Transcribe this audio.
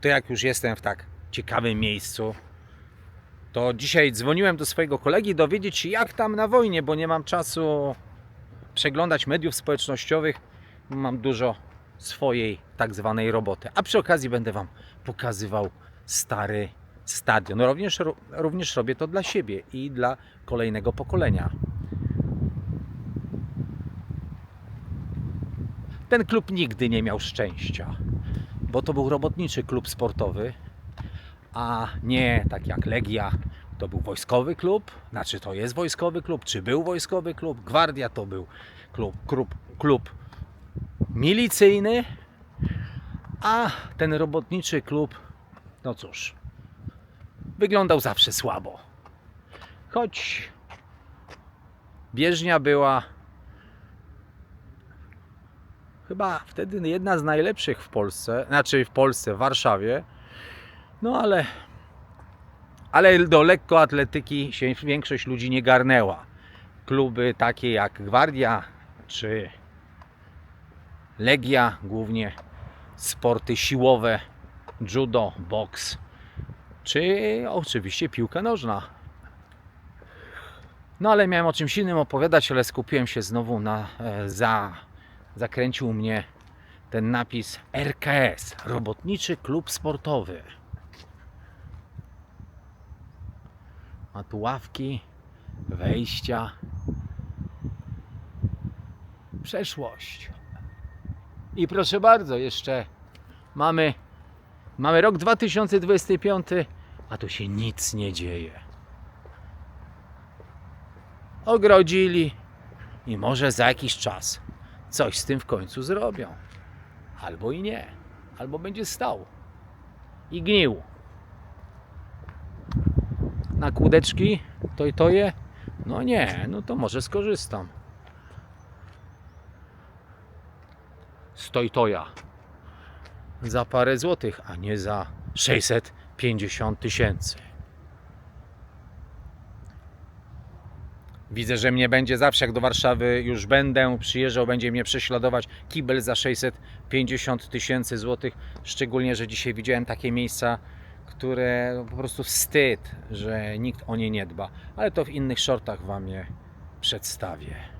to jak już jestem w tak ciekawym miejscu, to dzisiaj dzwoniłem do swojego kolegi dowiedzieć się jak tam na wojnie, bo nie mam czasu przeglądać mediów społecznościowych. Mam dużo swojej tak zwanej roboty. A przy okazji będę Wam pokazywał stary stadion. Również, również robię to dla siebie i dla kolejnego pokolenia. Ten klub nigdy nie miał szczęścia, bo to był robotniczy klub sportowy, a nie tak jak Legia. To był wojskowy klub, znaczy to jest wojskowy klub, czy był wojskowy klub? Gwardia to był klub, klub, klub milicyjny, a ten robotniczy klub, no cóż, wyglądał zawsze słabo. Choć bieżnia była chyba wtedy jedna z najlepszych w Polsce, znaczy w Polsce, w Warszawie. No ale, ale do lekkoatletyki się większość ludzi nie garnęła. Kluby takie jak Gwardia czy Legia, głównie sporty siłowe, judo, boks, czy oczywiście piłka nożna. No ale miałem o czymś innym opowiadać, ale skupiłem się znowu na e, za zakręcił mnie ten napis RKS Robotniczy Klub Sportowy. Ma tu ławki, wejścia. Przeszłość. I proszę bardzo, jeszcze mamy, mamy rok 2025, a tu się nic nie dzieje. Ogrodzili i może za jakiś czas coś z tym w końcu zrobią. Albo i nie. Albo będzie stał i gnił. Na kłódeczki to i to je? No nie, no to może skorzystam. Stoi toja. Za parę złotych, a nie za 650 tysięcy. Widzę, że mnie będzie zawsze, jak do Warszawy już będę przyjeżdżał, będzie mnie prześladować kibel za 650 tysięcy złotych. Szczególnie, że dzisiaj widziałem takie miejsca, które po prostu wstyd, że nikt o nie nie dba. Ale to w innych shortach Wam je przedstawię.